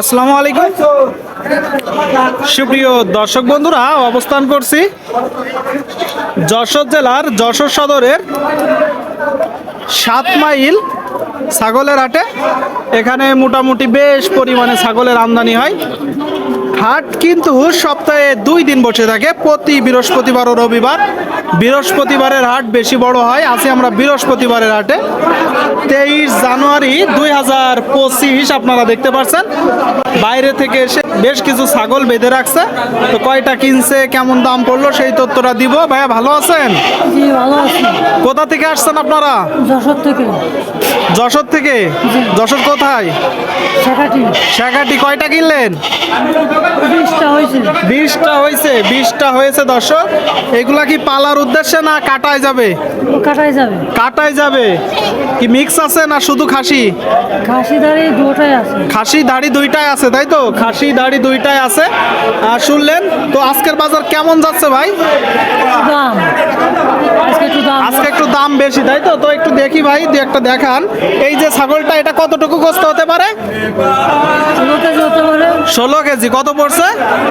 আসসালামু আলাইকুম। সুপ্রিয় দর্শক বন্ধুরা, অবস্থান করছি যশোর জেলার যশোর সদরের সাত মাইল ছাগলের আটে এখানে মোটামুটি বেশ পরিমাণে ছাগলের আমদানি হয়। হাট কিন্তু সপ্তাহে দুই দিন বসে থাকে। প্রতি বৃহস্পতিবার ও রবিবার। বৃহস্পতিবারের হাট বেশি বড় হয়। আছি আমরা বৃহস্পতিবারের হাটে। তেইশ জানুয়ারি দুই হাজার পঁচিশ আপনারা দেখতে পাচ্ছেন। বাইরে থেকে এসে বেশ কিছু ছাগল বেঁধে রাখছে। তো কয়টা কিনছে কেমন দাম পড়ল সেই তথ্যটা দিব। ভাইয়া ভালো আছেন? কোথা থেকে আসছেন আপনারা? যশোর থেকে। যশোর থেকে? যশোর কোথায়? শাখাটি কয়টা কিনলেন? বিশটা হয়েছে বিশটা হয়েছে দর্শক। এগুলা কি পালার উদ্দেশ্যে না কাটায় যাবে? ও কাটাই যাবে। কাটায় যাবে। কি মিক্স আছে না শুধু খাসি? ঘাসি দাঁড়ি দুটাই আছে। খাসি দাড়ি দুইটাই আছে তাই তো? খাসি দাড়ি দুইটাই আছে। আর শুনলেন তো আজকের বাজার কেমন যাচ্ছে ভাই? দাম। আজকে একটু দাম বেশি তাই তো? তো একটু দেখি ভাই দু একটা দেখান। এই যে ছাগলটা এটা কতটুকু কেজি হতে পারে। ষোলো কেজি কত পড়ছে?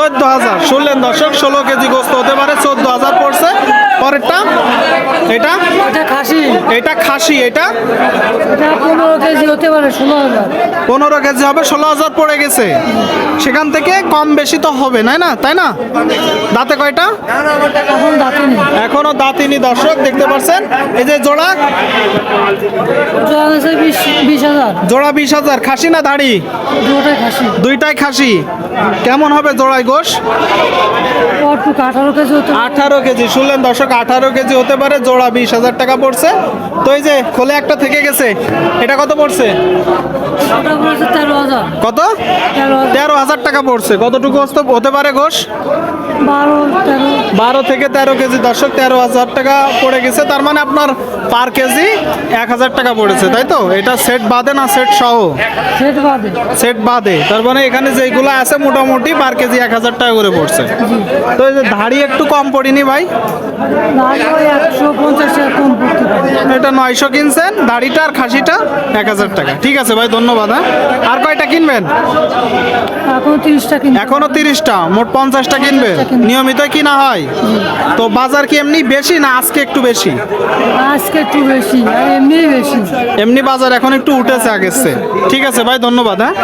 চোদ্দ হাজার। শুনলেন দর্শক ষোলো কেজি গোস্ত হতে পারে চোদ্দ হাজার পড়ছে। পরেরটা এটা? এটা খাসি। এটা খাসি এটা? পনেরো কেজি হতে পারে ষোলো হাজার। পনেরো কেজি হবে ষোলো হাজার পড়ে গেছে। সেখান থেকে কম বেশি তো হবে তাই না? তাই না? দাঁতে কয়টা? এখন দাঁতিনি দর্শক দেখতে পাচ্ছেন? এই যে জোড়া? জোড়া বিশ হাজার। খাসি না দাড়ি? দুটাই খাসি। দুইটাই খাসি। কেমন হবে জোড়ায় গোশ আঠারো কেজি, শুনলেন দর্শক, আঠারো কেজি হতে পারে, জোড়া বিশ হাজার টাকা পড়ছে। তো এই যে খোলে একটা থেকে গেছে, এটা কত পড়ছে? কত? তেরো হাজার টাকা পড়ছে। কতটুকু হতে পারে ঘোষ? বারো, তেরো বারো থেকে তেরো কেজি। দর্শক তেরো হাজার টাকা পড়ে গেছে। তার মানে আপনার পার কেজি এক হাজার টাকা পড়েছে তাই তো? এটা সেট বাদে না সেট সহ? সেট বাদে। সেট বাদে। তার মানে এখানে যেগুলো আছে মোটামুটি পার কেজি এক হাজার টাকা করে পড়ছে। তো এই যে ধাড়ি একটু কম পড়িনি ভাই? একশো পঞ্চাশ কম এটা নয়শো কিনছেন দাড়িটা আর খাসিটা এক হাজার টাকা। ঠিক আছে ভাই ধন্যবাদ হ্যাঁ। আর কয়টা কিনবেন? এখন তিরিশটা মোট পঞ্চাশটা কিনবে? নিয়মিত কিনা হয়? তো বাজার কি এমনি বেশি না আজকে একটু বেশি? আজকে একটু বেশি এমনি বেশি। এমনি বাজার এখন একটু উঠেছে আগের চেয়ে। ঠিক আছে ভাই ধন্যবাদ হ্যাঁ।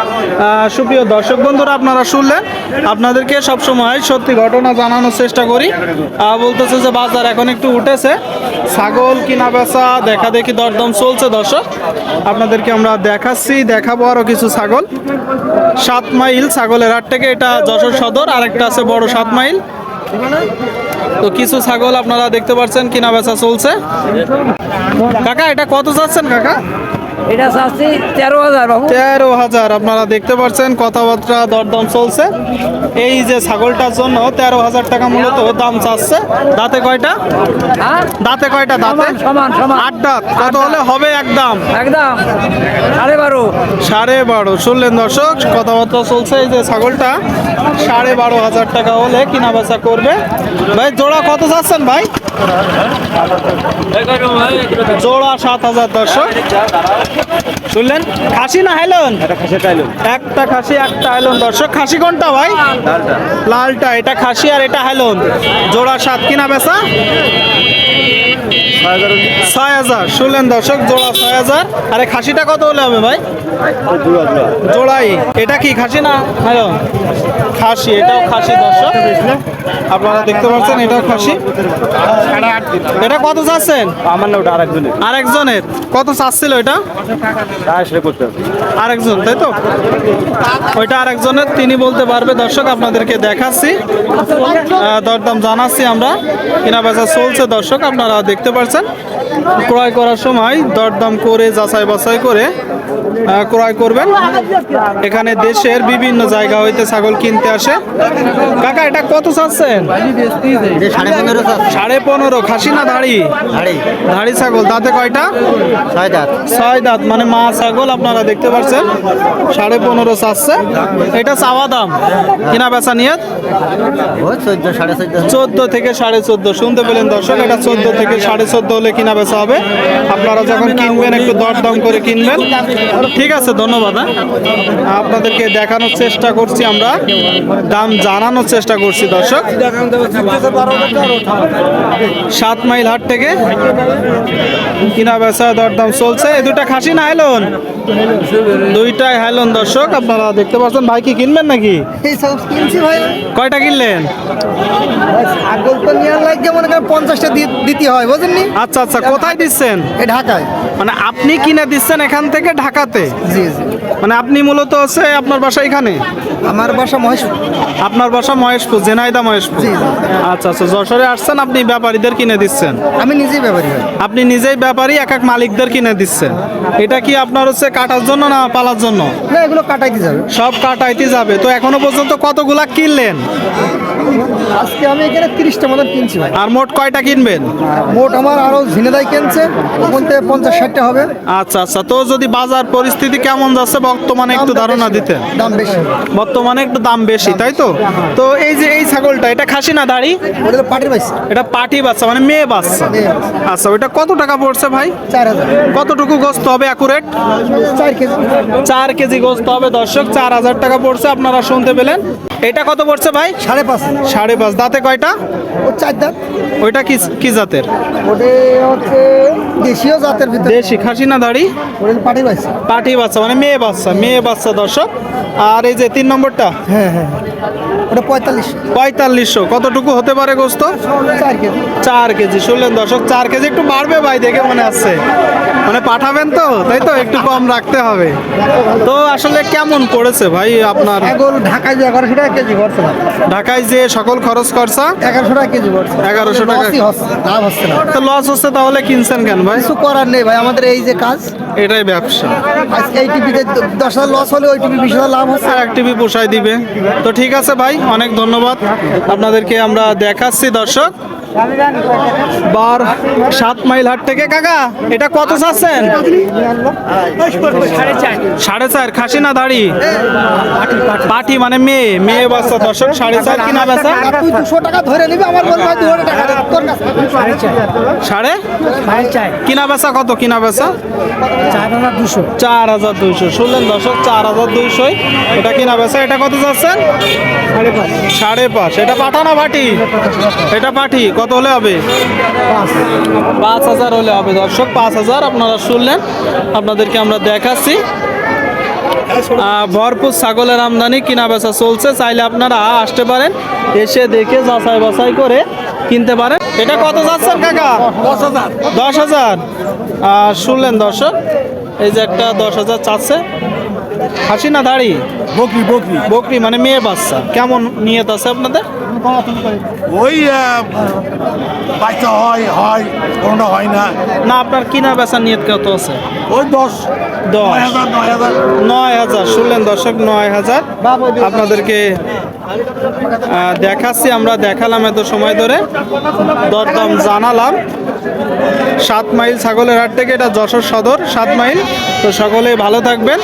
সুপ্রিয় দর্শক বন্ধুরা আপনারা শুনলেন। আপনাদেরকে সবসময় সত্যি ঘটনা জানানোর চেষ্টা করি। বলতেছে যে বাজার এখন একটু উঠেছে। ছাগল কিনা বেচা দেখা দেখি দরদম চলছে, দর্শক। আপনাদেরকে আমরা দেখাচ্ছি, দেখাবো আরও কিছু ছাগল। সাত মাইল ছাগলের হাট থেকে এটা যশোর সদর আর একটা আছে বড় সাত মাইল। তো কিছু ছাগল আপনারা দেখতে পাচ্ছেন কিনা বেচা চলছে। কাকা, এটা কত যাচ্ছেন কাকা? এটা চাচ্ছি তেরো হাজার বাবু। তেরো হাজার। আপনারা দেখতে পাচ্ছেন কথাবার্তা দরদম চলছে। এই যে ছাগলটার জন্য তেরো হাজার টাকা মূলত দাম চাচ্ছে। দাঁতে কয়টা? হ্যাঁ? দাঁতে কয়টা দাঁতে? সমান সমান আট দাঁত। কত হলে হবে একদম একদম। সাড়ে বারো। সাড়ে বারো। শুনলেন দর্শক কথাবার্তা চলছে এই যে ছাগলটা। সাড়ে বারো হাজার টাকা হলে কিনা বেচা করবে। ভাই জোড়া কত চাচ্ছেন ভাই? জোড়া সাত হাজার দর্শক। শুনলেন খাসি না হাইলন? একটা খাসি একটা হাইলন। দর্শক খাসি কোনটা ভাই? লালটা এটা খাসি আর এটা হাইলন। জোড়া সাত কিনা বেচা? ছয় হাজার। শুনলেন দর্শক জোড়া ছয় হাজার। আরে খাসিটা কত হলে হবে ভাই? জোড়াই। এটা কি খাসি না? হ্যালো খাসি এটাও খাসি দর্শক। আপনারা দেখতে পাচ্ছেন এটাও খাসি। এটা কত চাচ্ছেন? আমার না ওটা আরেকজনের। আরেকজনের। কত চাচ্ছিল এটা? আরেকজন তাই তো? ওইটা আরেকজনের তিনি বলতে পারবে দর্শক আপনাদেরকে দেখাচ্ছি। দরদাম জানাচ্ছি আমরা। কেনা বেচা চলছে দর্শক আপনারা দেখতে পাচ্ছেন ক্রয় করার সময় দরদাম করে যাচাই বাছাই করে ক্রয় করবেন। এখানে দেশের বিভিন্ন জায়গা হইতে ছাগল কিনতে আসে। কাকা এটা কত চাচ্ছেন? সাড়ে পনেরো খাসি না দাড়ি দাড়ি ছাগল তাতে কয়টা? ছয় দাঁত। ছয় দাঁত মানে মা ছাগল আপনারা দেখতে পাচ্ছেন। সাড়ে পনেরো চাচ্ছে। এটা চাওয়া দাম? কিনা বেচা নিয়ে চোদ্দ থেকে সাড়ে চোদ্দ শুনতে পেলেন দর্শক এটা চোদ্দ থেকে সাড়ে চোদ্দ হলে কিনা বেচা হবে। আপনারা যখন কিনবেন, একটু দরদাম করে কিনবেন। ঠিক আছে, ধন্যবাদ হ্যাঁ। আপনাদেরকে দেখানোর চেষ্টা করছি আমরা। দাম জানানোর চেষ্টা করছি, দর্শক। সাত মাইল হাট থেকে কিনা বেচা দরদাম চলছে। এ দুটা খাসি না হাইলন দুইটাই হাইলন দর্শক আপনারা দেখতে পাচ্ছেন ভাই কি কিনবেন নাকি? এই সব কিনছি ভাই। কয়টা কিনলেন? মনে পঞ্চাশটা দিতে হয় আচ্ছা আচ্ছা কোথায় দিচ্ছেন? ঢাকায়। মানে আপনি কিনে দিচ্ছেন এখান থেকে ঢাকাতে? জি জি। মানে আপনি মূলত হচ্ছে আপনার বাসা এখানে? আমার বাসা মহেশপুর। আপনার বাসা মহেশপুর জেনাইদা মহেশপুর। আচ্ছা আচ্ছা যশোরে আসছেন আপনি ব্যাপারীদের কিনে দিচ্ছেন? আমি নিজেই ব্যাপারী আপনি নিজেই ব্যাপারী এক এক মালিকদের কিনে দিচ্ছেন। এটা কি আপনার হচ্ছে কাটার জন্য না পালার জন্য? না এগুলো কাটাইতে যাবে। সব কাটাইতে যাবে। তো এখনও পর্যন্ত কতগুলা কিনলেন? আজকে আমি এখানে তিরিশটা মতন কিনছি ভাই। আর মোট কয়টা কিনবেন? মোট আমার আরও ঝিনেদাই কিনছে ওখান থেকে পঞ্চাশ ষাটটা হবে। আচ্ছা আচ্ছা তো যদি বাজার পরিস্থিতি কেমন যাচ্ছে? বর্তমানে একটু ধারণা। দিতেন। দাম বেশি। বর্তমানে একটু দাম বেশি তাই তো? তো এই যে এই ছাগলটা এটা খাসি না দাড়ি? এটা পাটি বাচ্চা মানে মেয়ে বাচ্চা। আচ্ছা কত টাকা পড়ছে ভাই? কতটুকু গোস্ত হবে অ্যাকুরেট চার কেজি। গোস্ত হবে দর্শক চার হাজার টাকা পড়ছে আপনারা শুনতে পেলেন। এটা কত পড়ছে ভাই? সাড়ে পাঁচ। সাড়ে পাঁচ। দাঁতে কয়টা? চার দাঁত। ওইটা কি কি জাতের? দেশীয় জাতের ভিতরে। দেশি খাসি না দাড়ি? পাটির পাইছে পাটি বাচ্চা মানে মেয়ে বাচ্চা মেয়ে বাচ্চা দর্শক। আর এই যে তিন নম্বরটা? হ্যাঁ হ্যাঁ। ওটা পঁয়তাল্লিশ। পঁয়তাল্লিশশো। কতটুকু হতে পারে গোস্ত? চার কেজি। চার কেজি। শুনলেন দর্শক চার কেজি একটু বাড়বে ভাই দেখে মনে আসছে। মানে পাঠাবেন তো তাই তো একটু কম রাখতে হবে। তো আসলে কেমন পড়েছে ভাই আপনার? ঢাকায় যে এগারোশো টাকা কেজি ঢাকায় যে সকল খরচ খরচা? এগারোশো টাকা কেজি 1100 টাকা। লাভ হচ্ছে না। তো লস হচ্ছে তাহলে কিনছেন কেন ভাই? কিছু করার নেই ভাই আমাদের এই যে কাজ এটাই ব্যবসা। আজকে এই টিভিতে দশ হাজার লস হলে ওই টিভি বিশ হাজার লাভ হচ্ছে। আর এক টিভি পোষায় দিবে। তো ঠিক আছে ভাই, অনেক ধন্যবাদ। আপনাদেরকে আমরা দেখাচ্ছি, দর্শক। বার সাত মাইল হাট থেকে। কাকা এটা কত চাচ্ছেন? সাড়ে চার খাসি না দাড়ি? পাটি মানে মেয়ে মেয়ে বাচ্চা দর্শক সাড়ে চার কিনা বেচা? দুশো টাকা ধরে নিবি আমার বল ভাই দু হাজার টাকা দে, তোর কাছে সাড়ে? কিনা বেচা কত? কিনা বেচা? চার হাজার দুইশো। শুনলেন দর্শক চার হাজার দুইশোই। এটা কিনা বেচা এটা কত যাচ্ছেন সাড়ে পাঁচ। এটা পাঠা না পাটি? এটা পাঠি কত হলে হবে? পাঁচ। হাজার হলে হবে। দর্শক পাঁচ হাজার আপনারা শুনলেন। আপনাদেরকে আমরা দেখাচ্ছি। ভরপুর ছাগলের আমদানি কিনা বেচা চলছে। চাইলে আপনারা আসতে পারেন এসে দেখে যাচাই বাছাই করে কিনতে পারেন। এটা কত যাচ্ছেন কাকা? দশ হাজার। শুনলেন দর্শক এই যে একটা দশ হাজার চাচ্ছে। হাসি না দাড়ি? বকরি বকরি। বকরি মানে মেয়ে বাচ্চা। কেমন নিয়ত আছে আপনাদের? ওই বাচ্চা হয় হয় কোনোটা হয় না। না আপনার কিনা বেচার নিয়ত কত আছে? ওই দশ। দশ। নয় হাজার শুনলেন দর্শক নয় হাজার। আপনাদেরকে দেখাচ্ছি আমরা দেখালাম এত সময় ধরে। দরদাম জানালাম। সাত মাইল ছাগলের হাট থেকে এটা যশোর সদর সাত মাইল। তো সকলেই ভালো থাকবেন।